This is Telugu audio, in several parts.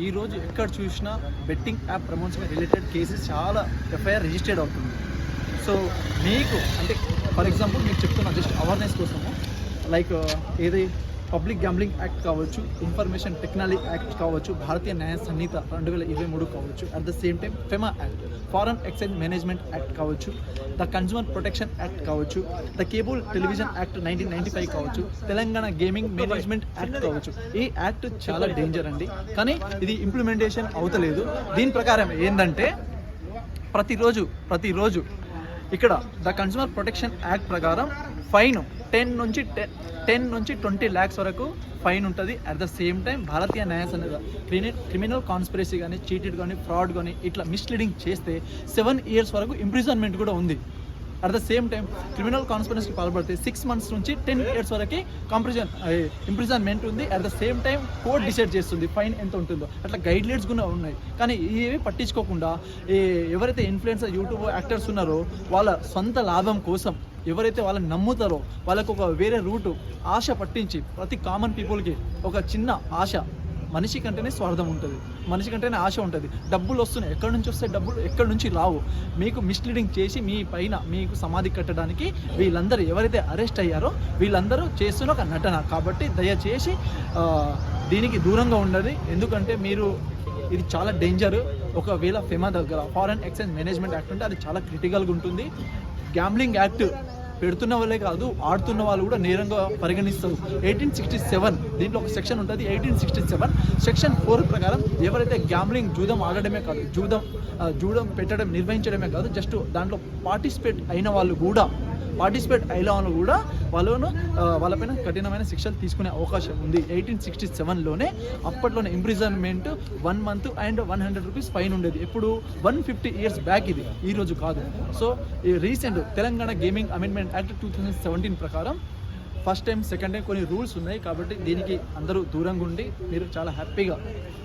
ఈరోజు ఎక్కడ చూసినా betting app promotion related cases చాలా ఎఫ్ఐఆర్ రిజిస్టర్డ్ అవుతుంది సో మీకు అంటే ఫర్ ఎగ్జాంపుల్ మీకు చెప్తున్నా జస్ట్ అవేర్నెస్ కోసము లైక్ uh, ఏది పబ్లిక్ గ్యాంబ్లింగ్ యాక్ట్ కావచ్చు ఇన్ఫర్మేషన్ టెక్నాలజీ యాక్ట్ కావచ్చు భారతీయ న్యాయ సంహిత రెండు వేల ఇరవై మూడు కావచ్చు. At the same time FEMA act foreign exchange management act కావచ్చు ద కన్జ్యూమర్ ప్రొటెక్షన్ యాక్ట్ కావచ్చు the cable television act nineteen ninety five కావచ్చు తెలంగాణ గేమింగ్ మేనేజ్మెంట్ యాక్ట్ కావచ్చు. ఈ యాక్ట్ చాలా డేంజర్ అండి. కానీ ఇది ఇంప్లిమెంటేషన్ అవుతలేదు. దీని ప్రకారం ఏంటంటే ప్రతిరోజు ప్రతిరోజు ఇక్కడ ద కన్స్యూమర్ ప్రొటెక్షన్ యాక్ట్ ప్రకారం ఫైన్ టెన్ నుంచి టెన్ టెన్ నుంచి ట్వంటీ ల్యాక్స్ వరకు ఫైన్ ఉంటుంది. At the same time Bharatiya న్యాయస్ అనేది క్రిమి క్రిమినల్ కాన్స్పిరసీ కానీ చీటెడ్ కానీ ఫ్రాడ్ కానీ ఇట్లా మిస్లీడింగ్ చేస్తే సెవెన్ ఇయర్స్ వరకు ఇంప్రిజన్మెంట్ కూడా ఉంది. At the same time criminal కాన్స్పిరసీకి పాల్పడితే సిక్స్ మంత్స్ నుంచి టెన్ ఇయర్స్ వరకు కంప్రిజన్ ఇంప్రిజన్మెంట్ ఉంది. At the same time court decide చేస్తుంది ఫైన్ ఎంత ఉంటుందో. అట్లా గైడ్ లైన్స్ కూడా ఉన్నాయి. కానీ ఇవి పట్టించుకోకుండా ఎవరైతే ఇన్ఫ్లుయెన్సర్ యూట్యూబ్ యాక్టర్స్ ఉన్నారో వాళ్ళ సొంత లాభం కోసం ఎవరైతే వాళ్ళని నమ్ముతారో వాళ్ళకు ఒక వేరే రూటు ఆశ పట్టించి ప్రతి కామన్ పీపుల్కి ఒక చిన్న ఆశ మనిషి కంటేనే స్వార్థం ఉంటుంది మనిషి కంటేనే ఆశ ఉంటుంది. డబ్బులు వస్తున్నాయి. ఎక్కడి నుంచి వస్తాయి డబ్బులు? ఎక్కడి నుంచి రావు? మీకు మిస్లీడింగ్ చేసి మీ పైన మీకు సమాధి కట్టడానికి వీళ్ళందరూ ఎవరైతే అరెస్ట్ అయ్యారో వీళ్ళందరూ చేస్తున్న ఒక నటన. కాబట్టి దయచేసి దీనికి దూరంగా ఉండదు ఎందుకంటే మీరు ఇది చాలా డేంజర్ ఒకవేళ ఫెమా దగ్గర ఫారెన్ ఎక్స్చేంజ్ మేనేజ్మెంట్ యాక్ట్ ఉంటే అది చాలా క్రిటికల్గా ఉంటుంది. గ్యాంబ్లింగ్ యాక్ట్ పెడుతున్న వాళ్ళే కాదు ఆడుతున్న వాళ్ళు కూడా నేరంగా పరిగణిస్తారు. ఎయిటీన్ సిక్స్టీ సెవెన్ దీంట్లో ఒక సెక్షన్ ఉంటుంది. Eighteen sixty seven section four ప్రకారం ఎవరైతే గ్యాంబ్లింగ్ జూదం ఆడడమే కాదు జూదం జూదం పెట్టడం నిర్వహించడమే కాదు జస్ట్ దాంట్లో పార్టిసిపేట్ అయిన వాళ్ళు కూడా పార్టిసిపేట్ అయిన కూడా వాళ్ళను వాళ్ళపైన కఠినమైన శిక్షలు తీసుకునే అవకాశం ఉంది. ఎయిటీన్ సిక్స్టీ సెవెన్లోనే అప్పట్లోనే imprisonment one month and one hundred rupees fine ఉండేది. ఇప్పుడు వన్ ఫిఫ్టీ ఇయర్స్ బ్యాక్ ఇది. ఈ రోజు కాదు. సో ఈ recent Telangana gaming amendment act two thousand seventeen ప్రకారం ఫస్ట్ టైం సెకండ్ టైం కొన్ని రూల్స్ ఉన్నాయి కాబట్టి దీనికి అందరూ దూరంగా ఉండి మీరు చాలా హ్యాపీగా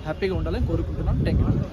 హ్యాపీగా ఉండాలని కోరుకుంటున్నాను థ్యాంక్ యూ